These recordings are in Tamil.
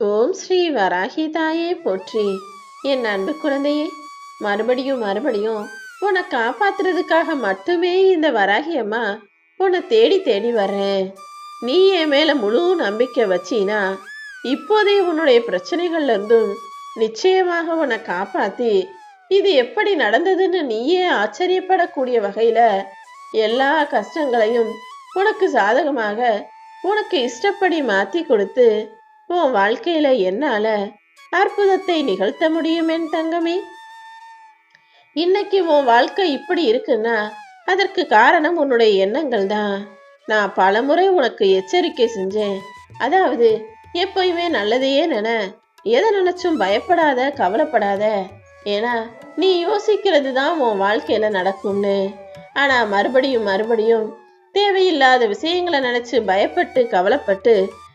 ஓம் ஸ்ரீ வராகி தாயே போற்றி. என் அன்பு குழந்தையே மறுபடியும் மறுபடியும் உன்னை காப்பாத்துறதுக்காக மட்டுமே இந்த வராகி அம்மா உன்னை தேடி தேடி வர்றேன். நீ என் மேல முழு நம்பிக்கை வச்சினா இப்போதே உன்னுடைய பிரச்சனைகள்ல இருந்தும் நிச்சயமாக உன்னை காப்பாத்தி இது எப்படி நடந்ததுன்னு நீயே ஆச்சரியப்படக்கூடிய வகையில எல்லா கஷ்டங்களையும் உனக்கு சாதகமாக உனக்கு இஷ்டப்படி மாத்தி கொடுத்து உன் வாழ்க்கையில என்னால அற்புதத்தை நிகழ்த்த முடியும் என் தங்கமே. இன்னைக்கு உன் வாழ்க்கை இப்படி இருக்குன்னா அதற்கு காரணம் உன்னுடைய எண்ணங்கள் தான். நான் பலமுறை உனக்கு எச்சரிக்கை செஞ்சேன். அதாவது எப்பயுமே நல்லதையே நின எதை நினைச்சும் பயப்படாத கவலைப்படாத. ஏன்னா நீ யோசிக்கிறது தான் உன் வாழ்க்கையில நடக்கும்னு. ஆனா மறுபடியும் மறுபடியும் தேவையில்லாத விஷயங்களை நினைச்சு பயப்பட்டு கவலைப்பட்டு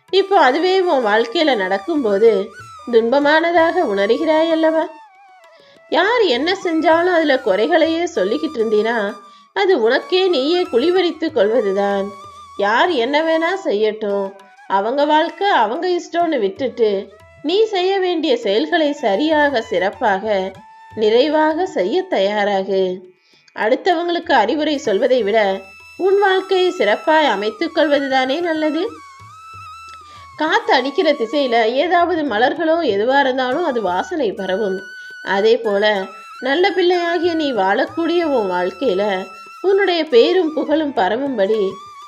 இப்போ அதுவே உன் வாழ்க்கையில நடக்கும்போது துன்பமானதாக உணர்கிறாய் அல்லவா யார் என்ன செஞ்சாலும் அதுல குறைகளையே சொல்லிக்கிட்டு இருந்தீனா அது உனக்கே நீயே குழிவரித்து கொள்வதுதான். யார் என்ன வேணா செய்யட்டும். அவங்க வாழ்க்கை அவங்க இஷ்டம்னு விட்டுட்டு நீ செய்ய வேண்டிய செயல்களை சரியாக சிறப்பாக நிறைவாக செய்ய தயாராகு. அடுத்தவங்களுக்கு அறிவுரை சொல்வதை விட உன் வாழ்க்கையை சிறப்பாய் அமைத்துக் கொள்வதுதானே நல்லது? காற்று அடிக்கிற திசையில் ஏதாவது மலர்களோ எதுவாக இருந்தாலும் அது வாசனை பரவும். அதே போல நல்ல பிள்ளையாகிய நீ வாழக்கூடிய உன் வாழ்க்கையில் உன்னுடைய பேரும் புகழும் பரவும்படி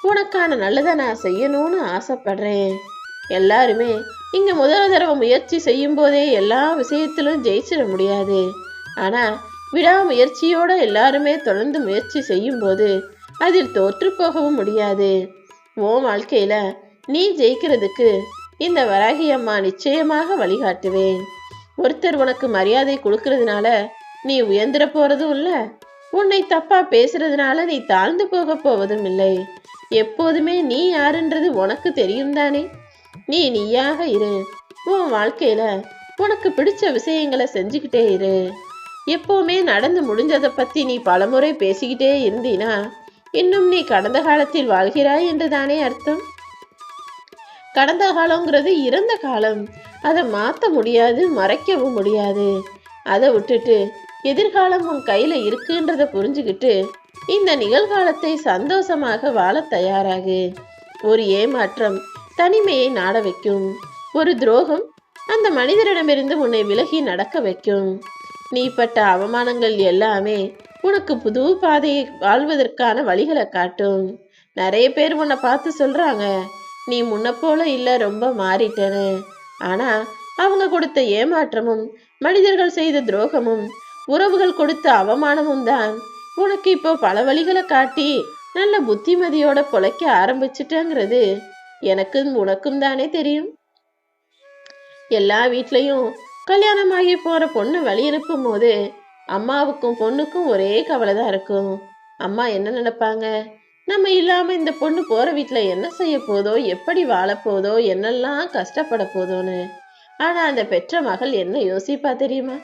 உனக்கான நல்லதை நான் செய்யணும்னு ஆசைப்படுறேன். எல்லாருமே இங்கே முதல் தடவை முயற்சி செய்யும் போதே எல்லா விஷயத்திலும் ஜெயிச்சிட முடியாது. ஆனால் விடாமுயற்சியோடு எல்லாருமே தொடர்ந்து முயற்சி செய்யும்போது அதில் தோற்று போகவும் முடியாது. உன் வாழ்க்கையில் நீ ஜெயிக்கிறதுக்கு இந்த வராகி அம்மா நிச்சயமாக வழிகாட்டுவேன். ஒருத்தர் உனக்கு மரியாதை கொடுக்கறதுனால நீ உயர்ந்துட போறதும் இல்ல. உன்னை தப்பா பேசுறதுனால நீ தாழ்ந்து போக போவதும் இல்லை. எப்போதுமே நீ யாருன்றது உனக்கு தெரியும் தானே. நீ நீயாக இரு. உன் வாழ்க்கையில உனக்கு பிடிச்ச விஷயங்களை செஞ்சுக்கிட்டே இரு. எப்பவுமே நடந்து முடிஞ்சதை பத்தி நீ பலமுறை பேசிக்கிட்டே இருந்தீனா இன்னும் நீ கடந்த காலத்தில் வாழ்கிறாய் என்று தானே அர்த்தம்? கடந்த காலங்கிறது இறந்த காலம். அதை மாற்ற முடியாது மறைக்கவும் முடியாது. அதை விட்டுட்டு எதிர்காலம் உன் கையில் இருக்குன்றதை புரிஞ்சுக்கிட்டு இந்த நிகழ்காலத்தை சந்தோஷமாக வாழ தயாராகு. ஒரு ஏமாற்றம் தனிமையை நாட வைக்கும். ஒரு துரோகம் அந்த மனிதரிடமிருந்து உன்னை விலகி நடக்க வைக்கும். நீ பட்ட அவமானங்கள் எல்லாமே உனக்கு புது பாதையை வாழ்வதற்கான வழிகளை காட்டும். நிறைய பேர் உன்னை பார்த்து சொல்றாங்க நீ முன்ன போல இல்ல ரொம்ப மாறிட்டேன்னு ஆனா அவங்க கொடுத்த ஏமாற்றமும் மனிதர்கள் செய்த துரோகமும் உறவுகள் கொடுத்த அவமானமும் தான் உனக்கு இப்போ பல வழிகளை காட்டி நல்ல புத்திமதியோட பொழைக்க ஆரம்பிச்சிட்டங்கிறது எனக்கும் உனக்கும் தானே தெரியும். எல்லா வீட்லயும் கல்யாணமாகி போற பொண்ணை வழி அனுப்பும் போது அம்மாவுக்கும் பொண்ணுக்கும் ஒரே கவலை தான் இருக்கும். அம்மா என்ன நினைப்பாங்க? நம்ம இல்லாம இந்த பொண்ணு போற வீட்டில் என்ன செய்ய போதோ எப்படி வாழப்போதோ போதோ என்னெல்லாம் கஷ்டப்பட போதோன்னு. ஆனா அந்த பெற்ற மகள் என்ன யோசிப்பா தெரியுமா?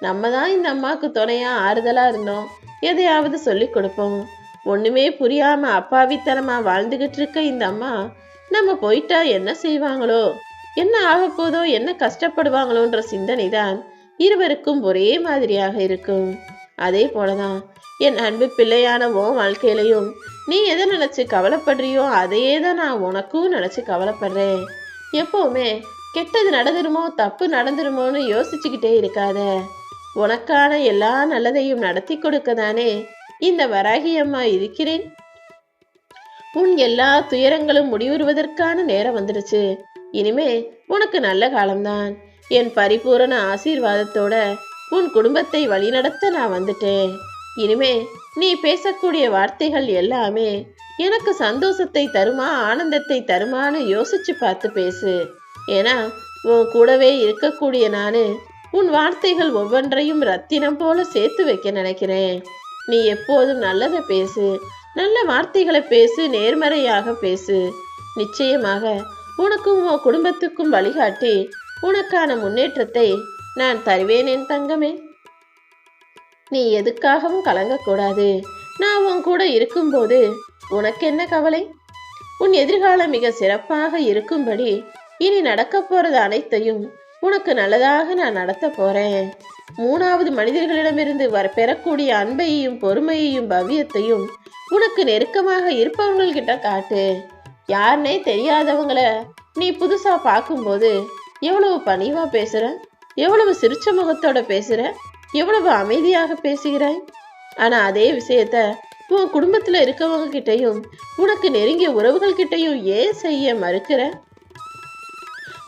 நம்ம தான் இந்த அம்மாவுக்கு துணையா ஆறுதலா இருந்தோம். எதையாவது சொல்லி கொடுப்போம். ஒண்ணுமே புரியாம அப்பாவித்தனமா வாழ்ந்துகிட்டு இருக்க இந்த அம்மா நம்ம போயிட்டா என்ன செய்வாங்களோ? என்ன ஆக போதோ என்ன கஷ்டப்படுவாங்களோன்ற சிந்தனை தான் இருவருக்கும் ஒரே மாதிரியாக இருக்கும். அதே போலதான். என் அன்பு பிள்ளையான உன் வாழ்க்கையிலையும் நீ எதை நினைச்சு கவலைப்படுறியோ அதையே தான் நான் உனக்கும் நினைச்சு கவலைப்படுறேன். எப்பவுமே கெட்டது நடந்துருமோ தப்பு நடந்துருமோன்னு யோசிச்சுக்கிட்டே இருக்காத. உனக்கான எல்லா நல்லதையும் நடத்தி கொடுக்க தானே இந்த வராகி அம்மா இருக்கிறேன். உன் எல்லா துயரங்களும் முடிவுறுவதற்கான நேரம் வந்துடுச்சு. இனிமே உனக்கு நல்ல காலம்தான். என் பரிபூரண ஆசீர்வாதத்தோட உன் குடும்பத்தை வழிநடத்த நான் வந்துட்டேன். இனிமே நீ பேசக்கூடிய வார்த்தைகள் எல்லாமே எனக்கு சந்தோஷத்தை தருமா ஆனந்தத்தை தருமான்னு யோசிச்சு பார்த்து பேசு. ஏன்னா உன் கூடவே இருக்கக்கூடிய நானு உன் வார்த்தைகள் ஒவ்வொன்றையும் ரத்தினம் போல சேர்த்து வைக்க நினைக்கிறேன். நீ எப்போதும் நல்லதை பேசு நல்ல வார்த்தைகளை பேசு நேர்மறையாக பேசு. நிச்சயமாக உனக்கும் உன் குடும்பத்துக்கும் வழிகாட்டி உனக்கான முன்னேற்றத்தை நான் தருவேன் என் தங்கமே. நீ எதுக்காகவும் கலங்கக்கூடாது. நான் உன் கூட இருக்கும்போது உனக்கு என்ன கவலை? உன் எதிர்காலம் மிக சிறப்பாக இருக்கும்படி இனி நடக்க போறது அனைத்தையும் உனக்கு நல்லதாக நான் நடத்த போறேன். மூணாவது மனிதர்களிடமிருந்து வர பெறக்கூடிய அன்பையும் பொறுமையையும் பவ்யத்தையும் உனக்கு நெருக்கமாக இருப்பவங்கள்கிட்ட காட்டு. யாருனே தெரியாதவங்கள நீ புதுசா பார்க்கும்போது எவ்வளவு பணிவா பேசுற? எவ்வளவு சிரிச்ச முகத்தோட பேசுற? எவ்வளவு அமைதியாக பேசுகிறாய்? ஆனா அதே விஷயத்த உன் குடும்பத்துல இருக்கவங்க கிட்டயும் உனக்கு நெருங்கிய உறவுகள் கிட்டையும் ஏன் செய்ய மறுக்கிற?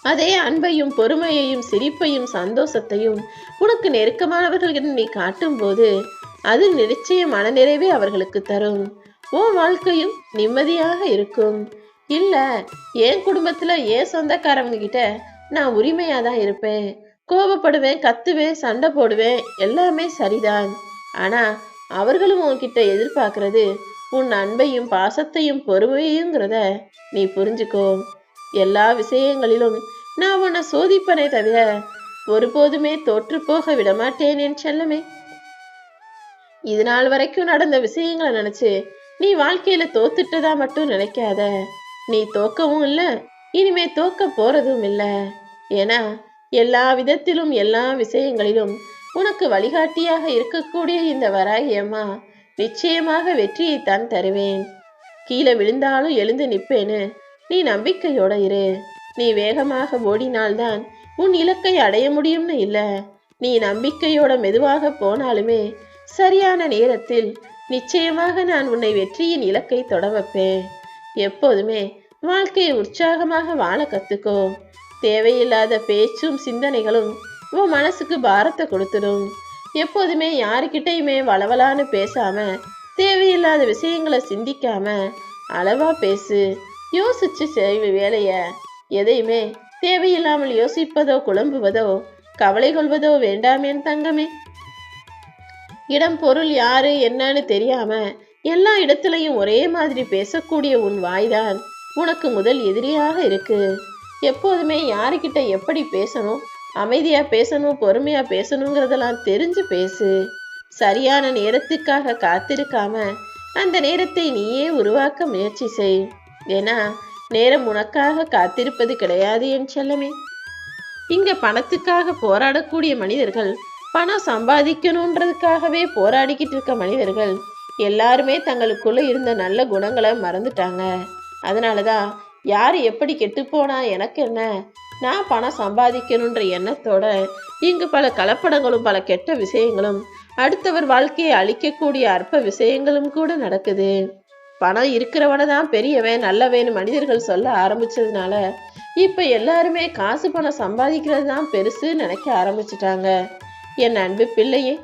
அதே அன்பையும் பொறுமையையும் சிரிப்பையும் சந்தோஷத்தையும் உனக்கு நெருக்கமானவர்களிடம் நீ காட்டும் போது அது நிச்சய மனநிறைவே அவர்களுக்கு தரும். உன் வாழ்க்கையும் நிம்மதியாக இருக்கும். இல்ல என் குடும்பத்துல என் சொந்தக்காரவங்க கிட்ட நான் உரிமையாக தான் இருப்பேன். கோபப்படுவேன் கத்துவேன் சண்டை போடுவேன் எல்லாமே சரிதான். ஆனா அவர்களும் உன்கிட்ட எதிர்பார்க்கறது உன் அன்பையும் பாசத்தையும் பொறுமையுங்கிறத நீ புரிஞ்சுக்கோ. எல்லா விஷயங்களிலும் நான் உன்னை சோதிப்பனே தவிர ஒருபோதுமே தோற்று போக விடமாட்டேன் என் செல்லமே. இது நாள் வரைக்கும் நடந்த விஷயங்களை நினைச்சு நீ வாழ்க்கையில தோத்துட்டதா மட்டும் நினைக்காத. நீ தோக்கவும் இல்ல இனிமே தோக்க போறதும் இல்ல. ஏன்னா எல்லா விதத்திலும் எல்லா விஷயங்களிலும் உனக்கு வழிகாட்டியாக இருக்கக்கூடிய இந்த வராகி அம்மா நிச்சயமாக வெற்றியைத்தான் தருவேன். கீழே விழுந்தாலும் எழுந்து நிற்பேன்னு நீ நம்பிக்கையோட இரு. நீ வேகமாக ஓடினால்தான் உன் இலக்கை அடைய முடியும்னு இல்லை. நீ நம்பிக்கையோட மெதுவாக போனாலுமே சரியான நேரத்தில் நிச்சயமாக நான் உன்னை வெற்றியின் இலக்கை தொட வைப்பேன். எப்போதுமே வாழ்க்கையை உற்சாகமாக வாழ கத்துக்கோ. தேவையில்லாத பேச்சும் சிந்தனைகளும் உன் மனசுக்கு பாரத்தை கொடுத்துடும். எப்போதுமே யாருக்கிட்டையுமே வளவலான்னு பேசாம தேவையில்லாத விஷயங்களை சிந்திக்காம அளவா பேசு. யோசிச்சு செய்வ வேலைய எதையுமே தேவையில்லாமல் யோசிப்பதோ குழம்புவதோ கவலை கொள்வதோ வேண்டாமேன் தங்கமே. இடம் பொருள் யாரு என்னன்னு தெரியாம எல்லா இடத்துலையும் ஒரே மாதிரி பேசக்கூடிய உன் வாய்தான் உனக்கு முதல் எதிரியாக இருக்கு. எப்போதுமே யாருக்கிட்ட எப்படி பேசணும்? அமைதியாக பேசணும்? பொறுமையாக பேசணுங்கிறதெல்லாம் தெரிஞ்சு பேசு. சரியான நேரத்துக்காக காத்திருக்காம அந்த நேரத்தை நீயே உருவாக்க முயற்சி செய். ஏன்னா நேரம் உனக்காக காத்திருப்பது கிடையாது என் செல்லமே. இங்க பணத்துக்காக போராடக்கூடிய மனிதர்கள் பணம் சம்பாதிக்கணுன்றதுக்காகவே போராடிக்கிட்டு இருக்க மனிதர்கள் எல்லாருமே தங்களுக்குள்ள இருந்த நல்ல குணங்களை மறந்துட்டாங்க. அதனாலதான் யார் எப்படி கெட்டுப்போனா எனக்கு என்ன? நான் பணம் சம்பாதிக்கணுன்ற எண்ணத்தோட இங்கு பல கலப்படங்களும் பல கெட்ட விஷயங்களும் அடுத்தவர் வாழ்க்கையை அழிக்கக்கூடிய அற்ப விஷயங்களும் கூட நடக்குது. பணம் இருக்கிறவனை தான் பெரியவன் நல்லவன் மனிதர்கள் சொல்ல ஆரம்பிச்சதுனால இப்போ எல்லாருமே காசு பணம் சம்பாதிக்கிறது தான் பெருசு நினைக்க ஆரம்பிச்சிட்டாங்க. என் அன்பு பிள்ளையே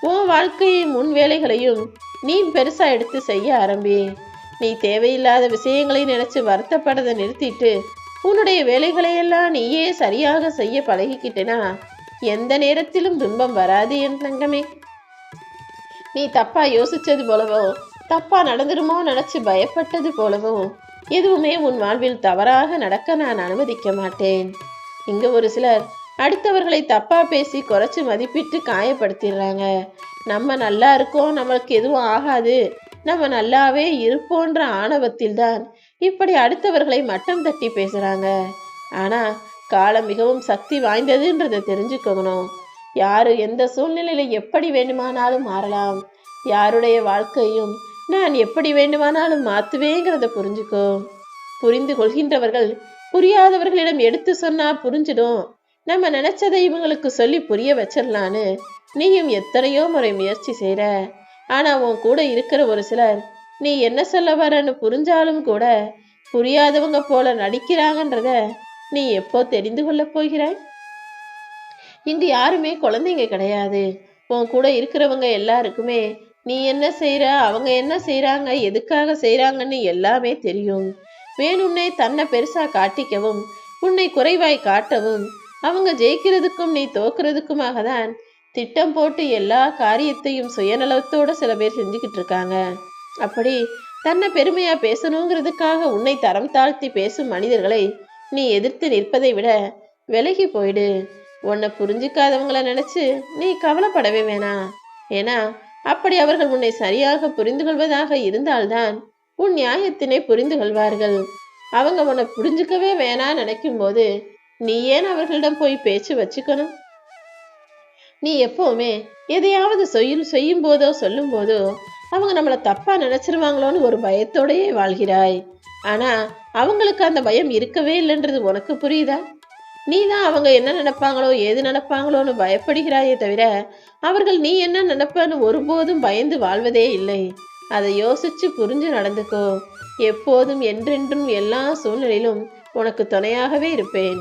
உன் வாழ்க்கையின் முன் வேலைகளையும் நீ பெருசாக எடுத்து செய்ய ஆரம்பி. நீ தேவையில்லாத விஷயங்களை நினைச்சு வருத்தப்படதை நிறுத்திட்டு உன்னுடைய வேலைகளை எல்லாம் நீயே சரியாக செய்ய பழகிக்கிட்டேனா? எந்த நேரத்திலும் துன்பம் வராது என் தங்கமே. நீ தப்பா யோசிச்சது போலவோ தப்பா நடந்துருமோ நினைச்சு பயப்பட்டது போலவோ எதுவுமே உன் வாழ்வில் தவறாக நடக்க நான் அனுமதிக்க மாட்டேன். இங்க ஒரு சிலர் அடுத்தவர்களை தப்பா பேசி குறைச்சு மதிப்பிட்டு காயப்படுத்திடுறாங்க. நம்ம நல்லா இருக்கோம் நம்மளுக்கு எதுவும் ஆகாது. நம்ம நல்லாவே இருப்போன்ற ஆணவத்தில் தான் இப்படி அடுத்தவர்களை மட்டம் தட்டி பேசுறாங்க. ஆனா காலம் மிகவும் சக்தி வாய்ந்ததுன்றதை தெரிஞ்சுக்கணும். யாரு எந்த சூழ்நிலையில எப்படி வேண்டுமானாலும் மாறலாம். யாருடைய வாழ்க்கையும் நான் எப்படி வேண்டுமானாலும் மாத்துவேங்கிறத புரிஞ்சுக்கோ. புரிந்து கொள்கின்றவர்கள் புரியாதவர்களிடம் எடுத்து சொன்னா புரிஞ்சிடும். நம்ம நினைச்சதை இவங்களுக்கு சொல்லி புரிய வச்சிடலான்னு நீயும் எத்தனையோ முறை முயற்சி செய்கிற ஆனால் உன் கூட இருக்கிற ஒரு சிலர் நீ என்ன சொல்ல வரன்னு புரிஞ்சாலும் கூட புரியாதவங்க போல நடிக்கிறாங்கன்றத நீ எப்போ தெரிந்து கொள்ளப் போகிறாய்? இங்கு யாருமே குழந்தைங்க கிடையாது. உன் கூட இருக்கிறவங்க எல்லாருக்குமே நீ என்ன செய்கிற அவங்க என்ன செய்கிறாங்க எதுக்காக செய்கிறாங்கன்னு எல்லாமே தெரியும். வேணும்னே தன்னை பெருசாக காட்டிக்கவும் உன்னை குறைவாய் காட்டவும் அவங்க ஜெயிக்கிறதுக்கும் நீ தோக்குறதுக்குமாக தான் திட்டம் போட்டு எல்லா காரியத்தையும் சுயநலத்தோட சில பேர் செஞ்சுக்கிட்டு இருக்காங்க அப்படி தன்னை பெருமையா பேசணுங்கிறதுக்காக உன்னை தரம் தாழ்த்தி பேசும் மனிதர்களை நீ எதிர்த்து நிற்பதை விட விலகி போயிடு. உன்னை புரிஞ்சுக்காதவங்கள நினைச்சு நீ கவலைப்படவே வேணாம் ஏன்னா அப்படி அவர்கள் உன்னை சரியாக புரிந்து கொள்வதாக இருந்தால்தான் உன் நியாயத்தினை புரிந்து கொள்வார்கள். அவங்க உன்னை புரிஞ்சுக்கவே வேணாம் நினைக்கும் போது நீ ஏன் அவர்களிடம் போய் பேச்சு வச்சுக்கணும்? நீ எப்போவுமே எதையாவது செய்யும் செய்யும் போதோ சொல்லும் போதோ அவங்க நம்மளை தப்பா நினைச்சிருவாங்களோன்னு ஒரு பயத்தோடையே வாழ்கிறாய். ஆனா அவங்களுக்கு அந்த பயம் இருக்கவே இல்லைன்றது உனக்கு புரியுதா? நீ தான் அவங்க என்ன நினைப்பாங்களோ ஏது நினைப்பாங்களோன்னு பயப்படுகிறாயே தவிர அவர்கள் நீ என்ன நினைப்பன்னு ஒருபோதும் பயந்து வாழ்வதே இல்லை. அதை யோசிச்சு புரிஞ்சு நடந்துக்கோ. எப்போதும் என்றென்றும் எல்லா சூழ்நிலையிலும் உனக்கு துணையாகவே இருப்பேன்.